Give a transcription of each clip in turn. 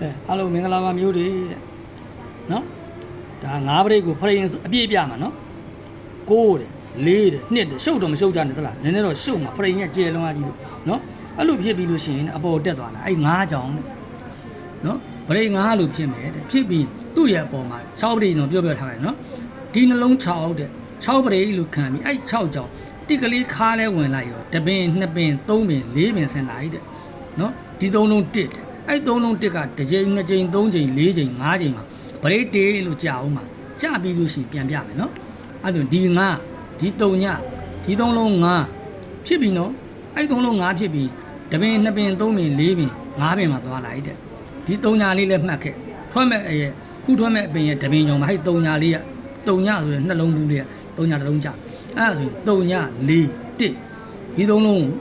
အဲအားလုံးမင်္ဂလာပါမျိုးတွေတဲ့နော်ဒါငါးပရိတ်ကိုဖရင်အပြည့်ပြမှာနော်ကိုးတဲ့လေးတဲ့နှစ်တဲ့ရှုပ်တော့မရှုပ်ကြနဲ့သလားနည်းနည်းတော့ရှုပ်မှာဖရင်ရဲ့ကျေလုံးအကြီးလို့နော်အဲ့လိုဖြစ်ပြီးလို့ရှိရင်အပေါ်တက်သွားတာအဲ့ငါးကြောင်တဲ့နော်ပရိတ်ငါးလို့ဖြစ်မယ်တဲ့ဖြစ်ပြီးသူ့ရဲ့အပေါ်မှာ6ပရိတ်တော့ပြောပြောထားတယ်နော်ဒီနှလုံး6တဲ့6ပရိတ်လို့ခံပြီးအဲ့6ကြောင်တိကလေးခါလဲဝင်လိုက်ရောတပင်နှစ်ပင်သုံးပင်လေးပင်ဆင်လိုက်တဲ့နော်ဒီသုံးလုံးတစ်တဲ့ အဲ့သုံးလုံးတစ်ကတစ်ကြိမ်နှစ်ကြိမ်သုံးကြိမ်လေးကြိမ်ငါးကြိမ်မှာဗရိတ်တေးလို့ကြာအောင်မှာကြာပြီးလို့ရှိရင်ပြန်ပြမယ်နော်အဲ့ဒါဒီငါဒီတုံညဒီသုံးလုံးငါဖြစ်ပြီနော်အဲ့သုံးလုံးငါဖြစ်ပြီတပင်နှစ်ပင်သုံးပင်လေးပင်ငါးပင်မှာသွားလိုက်တဲ့ဒီတုံညာလေးလည်းမှတ်ခဲ့ထွက်မဲ့အရဲ့ခုထွက်မဲ့အပင်ရဲ့တပင်ကြောင့်မဟဲ့တုံညာလေးကတုံညဆိုတဲ့နှလုံးဘူးလေးကတုံညာတစ်လုံးကြာအဲ့ဒါဆိုရင်တုံညလေးတစ်ဒီသုံးလုံးကို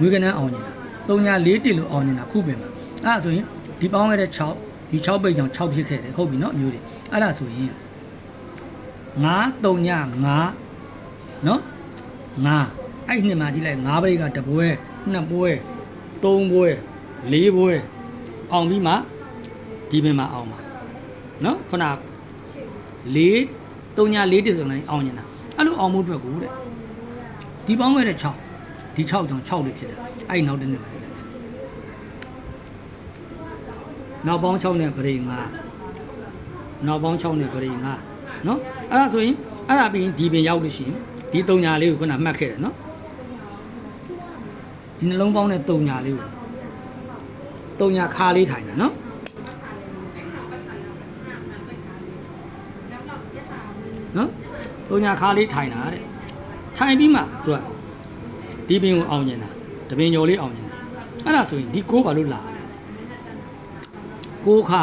ဝေကနန်းအောင်နေတာတုံညာလေးတစ်လို့အောင်နေတာခုပင်မှာ အဲ့ဒါဆိုရင်ဒီပေါင်းခဲ့တဲ့6ဒီ6ပိတ်ကြောင့်6ဖြစ်ခဲ့တယ်ဟုတ်ပြီเนาะမျိုးတွေအဲ့ဒါဆိုရင်9 3ည9เนาะ9အဲ့နှစ်မှာဒီလိုက်9ပိတ်ကတပွဲ2ပွဲ3ပွဲ4ပွဲအောင်ပြီးမှဒီပင်မှာအောင်ပါเนาะခုန4 3ည4တဆိုရင်အောင်နေတာအဲ့လိုအောင်မှုအတွက်ကိုတဲ့ဒီပေါင်းခဲ့တဲ့6ဒီ6ကြောင့်6လို့ဖြစ်တယ်အဲ့ဒီနောက်တစ်နှစ်မှာ နောက်ပေါင်း6နဲ့ပရိ5နောက်ပေါင်း6နဲ့ပရိ5เนาะအဲ့ဒါဆိုရင်အဲ့ဒါပြီးရင်ဒီပင်ရောက်လို့ရှိရင်ဒီ3ညာလေးကိုခုနမှတ်ခဲ့တယ်เนาะဒီနှလုံးပေါင်းတဲ့3ညာလေးကို3ညာခါလေးထိုင်တာเนาะနော်3ညာခါလေးထိုင်တာတဲ့ထိုင်ပြီးမှသူကဒီပင်ကိုအောင်ကျင်တာတပင်ညော်လေးအောင်ကျင်တာအဲ့ဒါဆိုရင်ဒီကိုးဘာလို့လာလဲ ဲ ကိုးခါ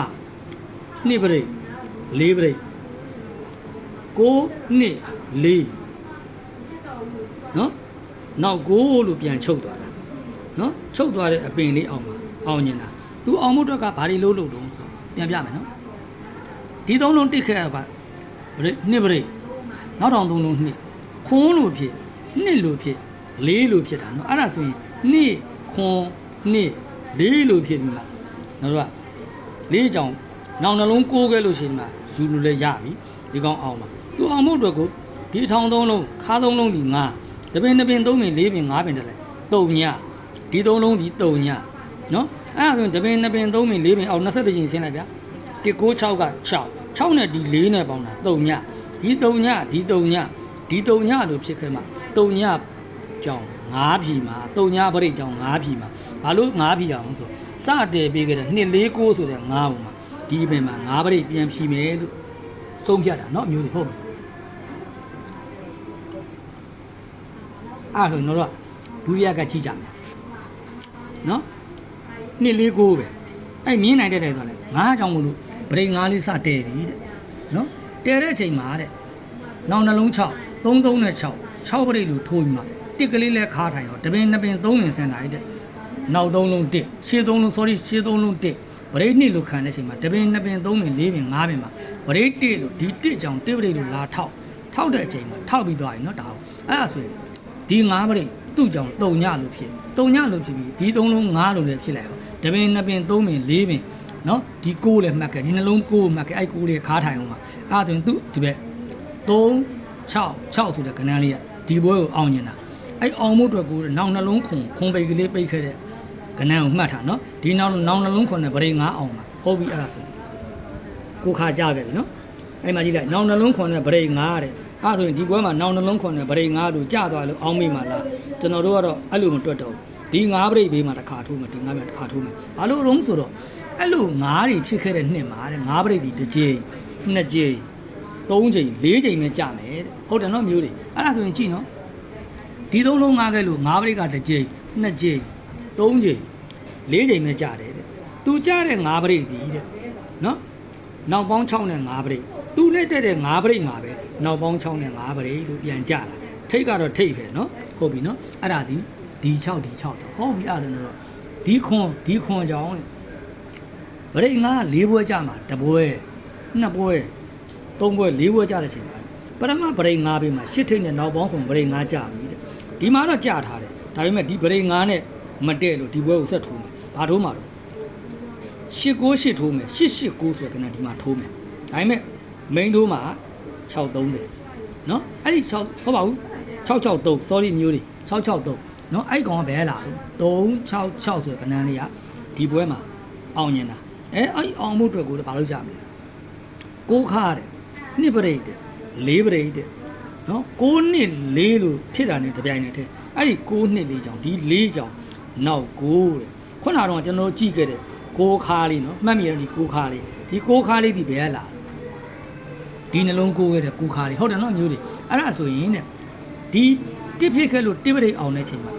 နှစ်ပရိတ်လေးပရိတ်ကိုးနှစ်လေးနော်နောက်ကိုးလို့ပြန်ချုပ်သွားတာနော်ချုပ်သွားတဲ့အပင်လေးအောင်ပါအောင်နေတာသူအောင်မှုအတွက်ကဘာတွေလို့လို့တုံးဆိုပြန်ပြမယ်နော်ဒီသုံးလုံးတစ်ခဲ့ရကပရိတ်နှစ်ပရိတ်နောက်တောင်သုံးလုံးနှစ်ခွန်းလို့ဖြစ်နှစ်လို့ဖြစ်လေးလို့ဖြစ်တာနော်အဲ့ဒါဆိုရင်နှစ်ခွန်းနှစ်လေးလို့ဖြစ်ပြီလားတို့က လေးကြောင်နောင်နှလုံးကိုးခဲ့လို့ရှိရင်မှယူလို့လည်းရပြီဒီကောင်အောင်ပါသူအောင်ဖို့အတွက်ကိုဒီအထောင်သုံးလုံးခါသုံးလုံးဒီငါတပင်တစ်ပင်သုံးပင်လေးပင်ငါးပင်တက်လဲတုံညဒီသုံးလုံးဒီတုံညနော်အဲ့ဒါဆိုရင်တပင်နှစ်ပင်သုံးပင်လေးပင်အောင်20ကြိမ်ဆင်းလိုက်ဗျာ1 6က6 6နဲ့ဒီ4နဲ့ပေါင်းတာတုံညဒီတုံညဒီတုံညဒီတုံညလို့ဖြစ်ခဲ့မှာတုံညကြောင်ငါးဖြီမှာတုံညပရိတ်ကြောင်ငါးဖြီမှာဘာလို့ငါးဖြီအောင်ဆို စတယ်ပေးခဲ့တဲ့2 4 9ဆိုတဲ့ငါးပုံမှာဒီပင်မှာငါးပရိတ်ပြန်ဖြီမယ်လို့ဆုံးဖြတ်တာเนาะမျိုးတွေဟုတ်ပြီအဲ့ဒါဆိုရင်တော့ဒုတိယကကြီးကြမယ်เนาะ2 4 9ပဲအဲ့မြင်နိုင်တဲ့တယ်ဆိုတော့ငါးကြောင်မလို့ပရိတ်ငါးလေးစတယ်ပြီတဲ့เนาะတယ်တဲ့အချိန်မှာတဲ့ နောင်နှလုံး6 3 3နဲ့6 6ပရိတ်လို့ထိုးပြီးမှတစ်ကလေးလဲခါထိုင်ရောတပင်နှစ်ပင်သုံးပင်ဆင်လာရတဲ့ နောက်သုံးလုံးတက်ရှေ့သုံးလုံး sorry ရှေ့သုံးလုံးတက်ဗရိတ်နှစ်လို့ခံတဲ့အချိန်မှာတပင်နှစ်ပင်သုံးပင်လေးပင်ငါးပင်မှာဗရိတ်တက်လို့ဒီတက်ကြောင့်တက်ဗရိတ်လို့လာထောက်ထောက်တဲ့အချိန်မှာထောက်ပြီးသွားရင်နော်ဒါဟုတ်အဲ့ဒါဆိုရင်ဒီငါးဗရိတ်သူ့ကြောင့်တုံညလို့ဖြစ်တုံညလို့ဖြစ်ပြီးဒီသုံးလုံးငါးလို့လည်းဖြစ်လိုက်ရောတပင်နှစ်ပင်သုံးပင်လေးပင်နော်ဒီကိုလည်းမှတ်ခဲ့ဒီနှလုံးကိုမှတ်ခဲ့အဲ့ကိုလေးခါထိုင်အောင်ပါအဲ့ဒါဆိုရင်သူ့ဒီဘက်3 6 6ဆိုတဲ့ကဏ္ဍလေးကဒီပွဲကိုအောင်ညင်တာအဲ့အောင်မှုအတွက်ကိုနောက်နှလုံးခုံခုံပိတ်ကလေးပိတ်ခဲ့တဲ့ ကဏ္ဍကိုမှတ်ထားနော်ဒီနောက်နောင်နှလုံးခုံနဲ့ဗရိတ်ငါအောင်ပါဟုတ်ပြီအဲ့ဒါဆိုကိုခါကြခဲ့ပြီနော်အဲ့မှာကြည့်လိုက်နောင်နှလုံးခုံနဲ့ဗရိတ်ငါတဲ့အဲ့ဆိုရင်ဒီဘွဲမှာနောင်နှလုံးခုံနဲ့ဗရိတ်ငါတို့ကြသွားလို့အောင်းမိမှာလားကျွန်တော်တို့ကတော့အဲ့လိုမတွက်တော့ဒီငါးဗရိတ်ဘေးမှာတစ်ခါထိုးမယ်ဒီငါးမြတစ်ခါထိုးမယ်ဘာလို့တော့ဆိုတော့အဲ့လိုငါးတွေဖြစ်ခဲ့တဲ့နှစ်မှာတဲ့ငါးဗရိတ်ဒီတစ်ကြိမ်နှစ်ကြိမ်3ချိန်4ချိန်ပဲကြာမယ်တဲ့ဟုတ်တယ်နော်မျိုးတွေအဲ့ဒါဆိုရင်ကြည့်နော်ဒီသုံးလုံးငားခဲ့လို့၅ပရိတ်ကတစ်ချိန်2ချိန် 3ချိန်4ချိန်ပဲကြာတယ်တဲ့သူကြာတဲ့၅ပရိတ်ဒီတဲ့နော်နောက်ပေါင်း6နဲ့5ပရိတ်သူနဲ့တက်တဲ့5ပရိတ်မှာပဲနောက်ပေါင်း6နဲ့5ပရိတ်လို့ပြန်ကြာတာထိတ်ကတော့ထိတ်ပဲနော်ဟုတ်ပြီနော်အဲ့ဒါဒီဒီ6ဒီ6တော့ဟုတ်ပြီအဲ့ဒါတော့ဒီခွန်ဒီခွန်ကြောင်းတဲ့ပရိတ်ငါ၄ဘွဲကြာမှာတဘွဲနှစ်ဘွဲသုံးဘွဲလေးဘွဲကြတဲ့အချိန်မှာပထမဗရိတ်၅ဘေးမှာရှစ်ထိတ်နဲ့နောက်ပေါင်းခုဗရိတ်၅ကြပြီတဲ့ဒီမှာတော့ကြထားတယ်ဒါပေမဲ့ဒီဗရိတ်၅နဲ့ မတည့်လို့ဒီဘွဲကိုဆက်ထိုးမယ်ဘာထိုးမှာတော့ 89ထိုးမယ်889ဆိုတဲ့ကဏ္ဍဒီမှာထိုးမယ်ဒါပေမဲ့ main ထိုးမှာ630เนาะအဲ့ဒီ6ဟုတ်ပါဘူး663 sorry မျိုးတွေ663เนาะအဲ့ကောင်ကဘယ်လာတော့366ဆိုတဲ့ကဏ္ဍလေးကဒီပွဲမှာအောင်ညင်တာအဲအဲ့အောင်မှုအတွက်ကိုဘာလုပ်ကြမလဲကိုးခါတဲ့နှစ်ပရိတ်တဲ့လေးပရိတ်တဲ့နော်6နှစ်4လို့ဖြစ်တာနဲ့တပြိုင်နက်တည်းအဲ့ဒီ6နှစ်4ကြောင်ဒီ4ကြောင် နောက်9တဲ့ခုနကတော့ကျွန်တော်တို့ကြည့်ခဲ့တဲ့ကိုးခါလေးနော်မှတ်မိရဒီကိုးခါလေးဒီကိုးခါလေးဒီဘယ်ကလာလဲဒီနှလုံးကိုးခဲ့တဲ့ကိုးခါလေးဟုတ်တယ်နော်မျိုးတွေအဲ့ဒါဆိုရင်တဲ့ဒီတစ်ဖြစ်ခဲ့လို့တစ်ပရိတ်အောင်တဲ့ချိန်မှာ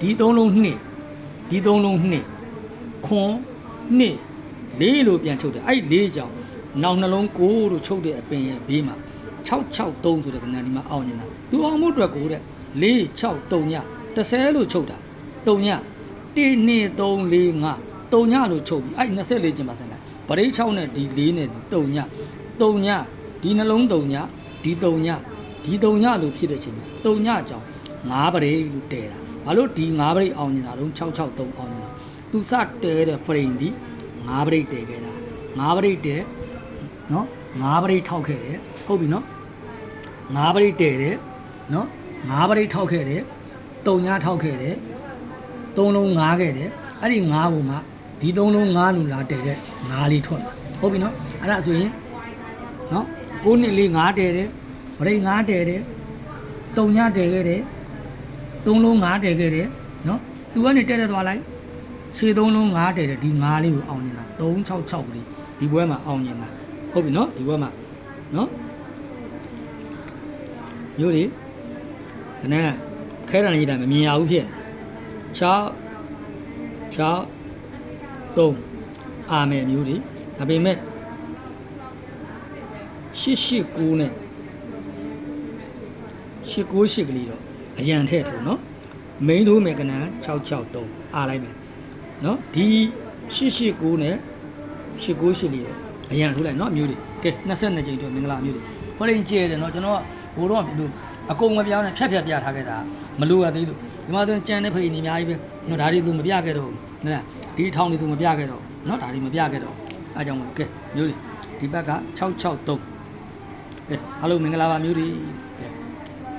ဒီသုံးလုံးနှစ်ဒီသုံးလုံးနှစ်ခွန်နှစ်လေးလို့ပြန်ချုပ်တယ်အဲ့ဒီလေးကြောင်နောက်နှလုံးကိုလို့ချုပ်တဲ့အပင်ရဲ့ဘေးမှာ663ဆိုတဲ့ကဏ္ဍဒီမှာအောင်နေတာသူအောင်မှုအတွက်ကိုတဲ့463ည30လို့ချုပ်တာ3ည 1 2 3 4 5 3ညလို့ချုပ်ပြီးအဲ့24ကျင်ပါစမ်းလားပရိတ်6နဲ့ဒီ4နဲ့ဒီ3ည3ညဒီနှလုံး3ညဒီ3ညဒီ3ညလို့ဖြစ်တဲ့ချိန်မှာ3ညကြောင်5ပရိတ်လို့တဲတာဘာလို့ဒီ5ပရိတ်အောင်နေတာတော့663အောင်နေတာသူစတဲတဲ့ပရိတ်ဒီ5ပရိတ်တဲခဲ့တာ5ပရိတ်တဲနော်5ပရိတ်ထောက်ခဲ့တယ်ဟုတ်ပြီနော်5ပရိတ်တဲတယ်နော်5ပရိတ်ထောက်ခဲ့တယ်3ညထောက်ခဲ့တယ် သုံးလုံးငားခဲ့တယ်အဲ့ဒီငားပုံမှာဒီသုံးလုံးငားလူလာတဲတဲ့ငားလေးထွက်လာဟုတ်ပြီနော်အဲ့ဒါဆိုရင်နော်ကိုးနှစ်လေးငားတဲတယ်ဗရိတ်ငားတဲတယ်တုံညတဲခဲ့တယ်သုံးလုံးငားတဲခဲ့တယ်နော်သူကနေတဲတဲ့သွားလိုက်ရှေသုံးလုံးငားတဲတယ်ဒီငားလေးကိုအောင်နေတာ366လေးဒီဘွဲမှာအောင်နေတာဟုတ်ပြီနော်ဒီဘွဲမှာနော်မျိုးတွေခဏခဲရံကြီးတာမမြင်ရဘူးဖြစ်နေ 6 6 3အာမယ်မျိုးတွေဒါပေမဲ့889နဲ့898ကလေးတော့အရန်ထည့်ထုံနော်မိန်းတို့မယ်ကနန်း663အားလိုက်မယ်နော်ဒီ889နဲ့898လေးတော့အရန်ထိုးလိုက်နော်မျိုးတွေကဲ22ကြိမ်တော့မင်္ဂလာမျိုးတွေဟောရင်ကျဲတယ်နော်ကျွန်တော်ကဘိုးတော့ကလို့အကုန်မပြောင်းနဲ့ဖြတ်ဖြတ်ပြထားခဲ့တာမလို့ရသေးလို့ ဒီမှာဆိုကြံတဲ့ဖရီနေအများကြီးပဲနော်ဒါတွေသူမပြခဲ့တော့ဘူးနော်ဒီထောင်တွေသူမပြခဲ့တော့နော်ဒါတွေမပြခဲ့တော့အားကြောင့်မလို့ကဲမျိုးတွေဒီဘက်က663ကဲအားလုံးမင်္ဂလာပါမျိုးတွေ